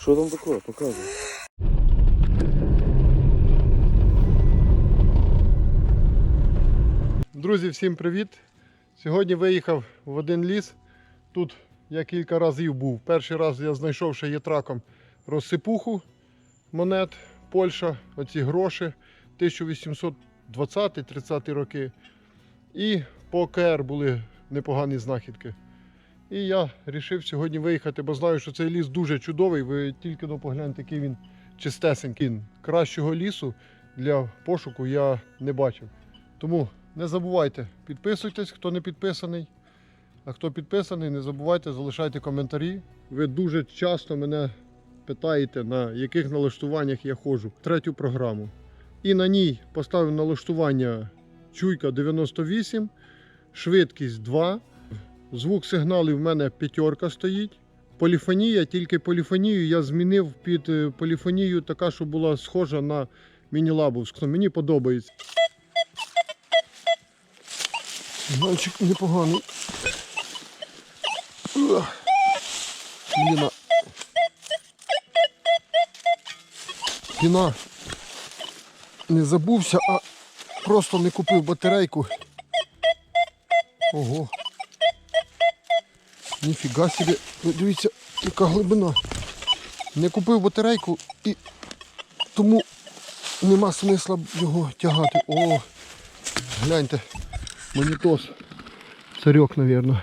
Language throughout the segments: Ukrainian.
Що там таке? Показуй. Друзі, всім привіт! Сьогодні виїхав в один ліс. Тут я кілька разів був. Перший раз я знайшов ще є траком розсипуху монет Польща, оці гроші 1820-30 роки. І по ОКР були непогані знахідки. І я вирішив сьогодні виїхати, бо знаю, що цей ліс дуже чудовий. Ви тільки ну, погляньте, який він чистесенький. Кращого лісу для пошуку я не бачив. Тому не забувайте, підписуйтесь, хто не підписаний. А хто підписаний, не забувайте, залишайте коментарі. Ви дуже часто мене питаєте, на яких налаштуваннях я ходжу. Третю програму. І на ній поставив налаштування чуйка 98, швидкість 2. Звук сигналів в мене п'ятерка стоїть. Поліфонія, тільки поліфонію я змінив під е, поліфонію така, що була схожа на міні-лабовську. Мені подобається. Сигнальчик непоганий. Ух. Піна. Не забувся, а просто не купив батарейку. Ого. Ніфіга собі. Ви Дивіться, яка глибина. Не купив батарейку і тому нема смисла його тягати. О, гляньте. Монітос. Царьок, напевно.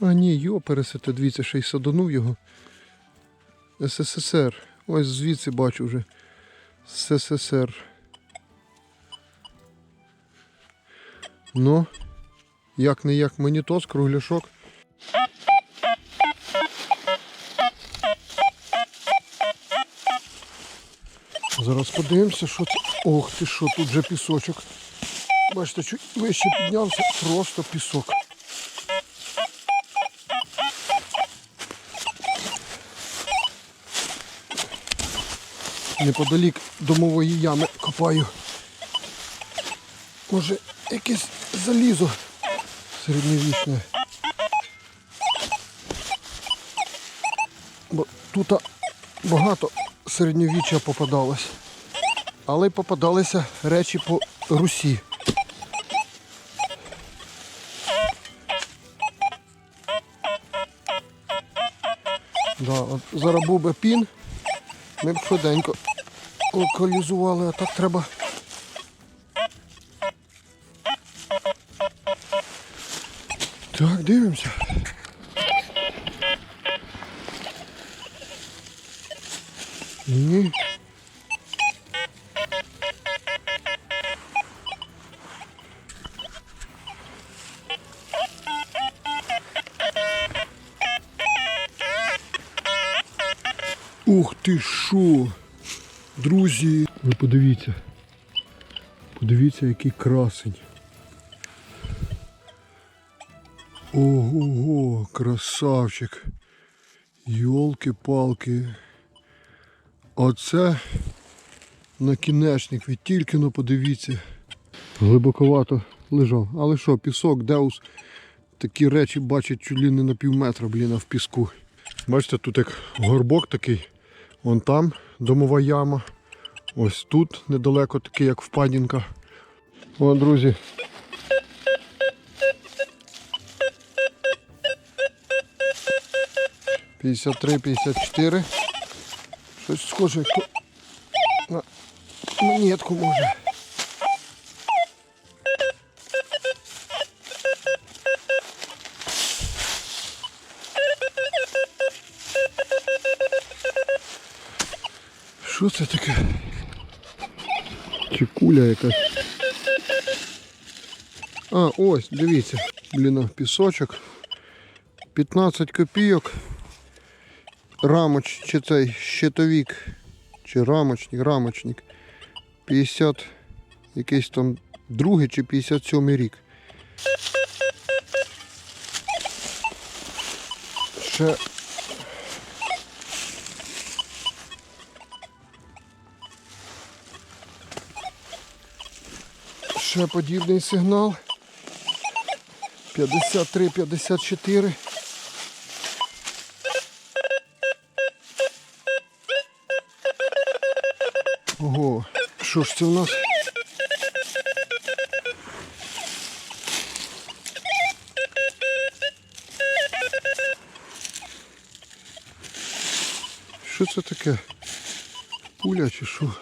А ні, йо, пересете, дивіться, ще й садонув його. СССР. Ось звідси бачу вже. СССР. Ну, як не як монітос, кругляшок. Зараз подивимося, що це. Ох ти що, тут вже пісочок. Бачите, чуть вище піднявся, просто пісок. Неподалік домової ями копаю. Може, якесь залізо середньовічне. Бо тут багато середньовіччя попадалось. Але й попадалися речі по Русі. Да, от зараз був би пін, ми б швиденько локалізували, а так треба. Так, дивимося. Ні. Ух ти що! Друзі! Ви подивіться. Подивіться, який красень. Ого, красавчик. Йолки-палки. Оце накінечник. Ви тільки но подивіться. Глибоковато лежав. Але що, пісок, деус. Такі речі бачать чуть ли не на пів метра, блін, а в піску. Бачите, тут як горбок такий. Вон там домова яма. Ось тут недалеко такий, як впадінка. О, друзі. П'ятдесят три, п'ятдесят чотири. Щось схоже, на монетку може. Що це таке? Чи куля якась? А, ось, дивіться. Блін, пісочок. 15 копійок. Рамоч, чи цей щитовік. Чи рамочник, рамочник. 50, якийсь там другий чи 57 рік. Ще Ще подібний сигнал. 53-54. Що ж це в нас? Що це таке? Пуля чи що?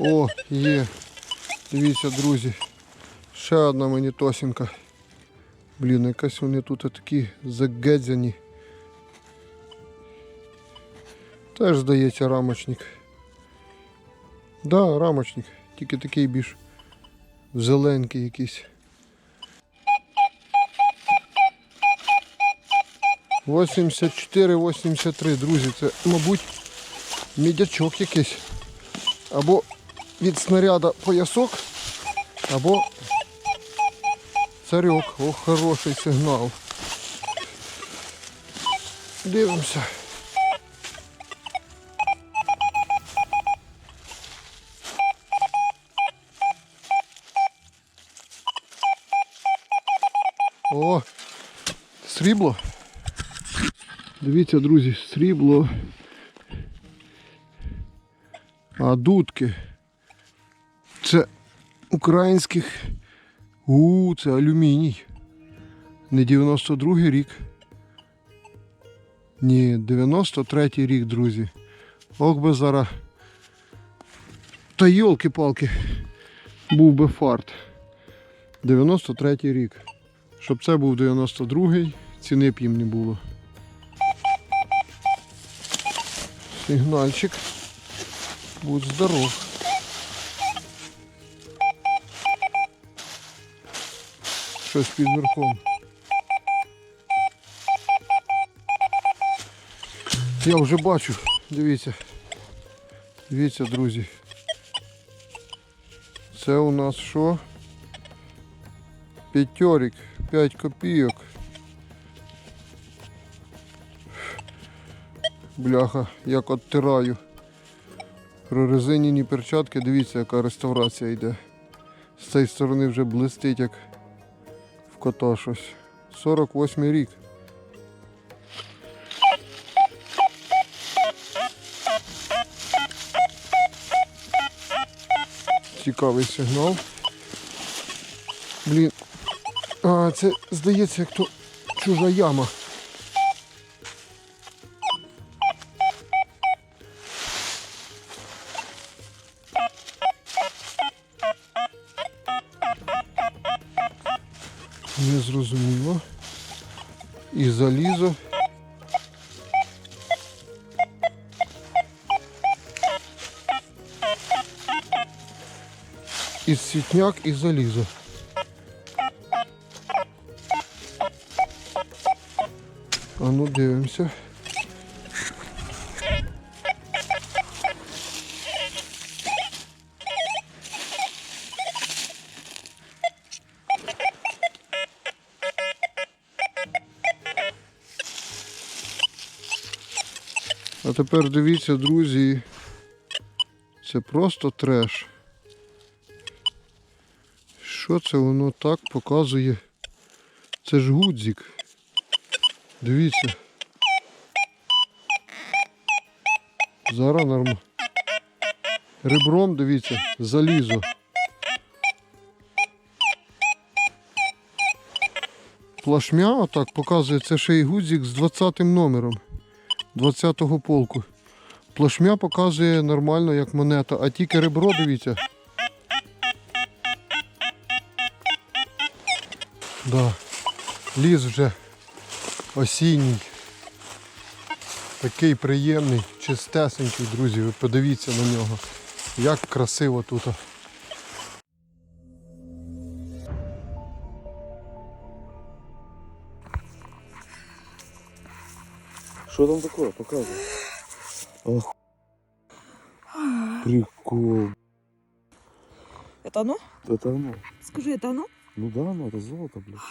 О, є. Дивіться, друзі. Ще одна монітосінка. Блін, якась вони тут такі загедзяні. Теж здається рамочник. Да, рамочник. Тільки такий більш зеленький якийсь. 84-83, друзі, це, мабуть, мідячок якийсь. Або від снаряда поясок, або царьок. Ох, хороший сигнал. Дивимося. О, срібло. Дивіться, друзі, срібло. А дудки. Це українських. У, це алюміній. Не 92-й рік. Ні, 93-й рік, друзі. Ох би зараз. Та йолки-палки. Був би фарт. 93-й рік. Щоб це був 92-й, ціни б їм не було. Сигнальчик. Будь здоров. Щось під верхом. Я вже бачу, дивіться. Дивіться, друзі. Це у нас що? П'ятьорик, 5 копійок. Бляха, як оттираю. Прорезинені перчатки, дивіться, яка реставрація йде. З цієї сторони вже блистить як кота щось. 48 рік. Цікавий сигнал. Блін. А, це здається, як то чужа яма. Не зрозуміло. І залізо. І світняк, і залізо. А ну дивимося. А тепер дивіться, друзі. Це просто треш. Що це воно так показує? Це ж гудзик. Дивіться. Зараз норм. Ребром, дивіться, залізо. Плашмя отак показує, це ще й гудзик з 20 номером 20-го полку. Плашмя показує нормально як монета, а тільки ребро, дивіться. Да. Ліс вже осінній. Такий приємний, чистесенький, друзі. Ви подивіться на нього. Як красиво тут. Что там такое? Показывай. Ах. Прикол. Это оно? Это оно. Скажи, это оно? Ну да, оно, это золото, блядь.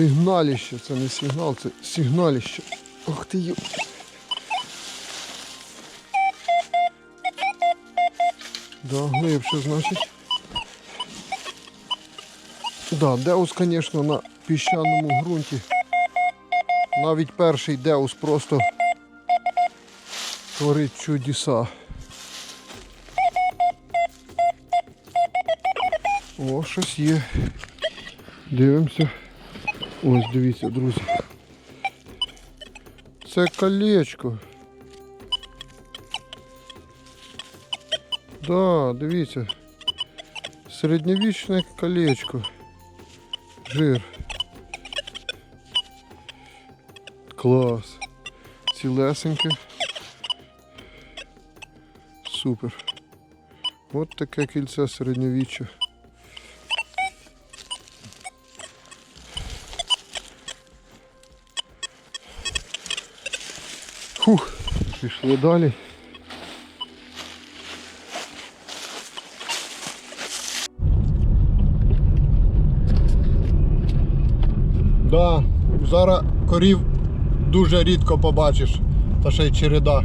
Сигналіще, це не сигнал, це сигналіще. Ох ти ю. Да, глибше, значить. Да, Деус, звісно, на піщаному ґрунті. Навіть перший Деус просто творить чудеса. О, щось є. Дивимося. Ось, дивіться, друзі. Це колечко. Да, дивіться. Середньовічне колечко. Жир. Клас. Цілесеньке. Супер. От таке кільце середньовіччя. Фух, пішли далі. Да, зараз корів дуже рідко побачиш, та ще й череда.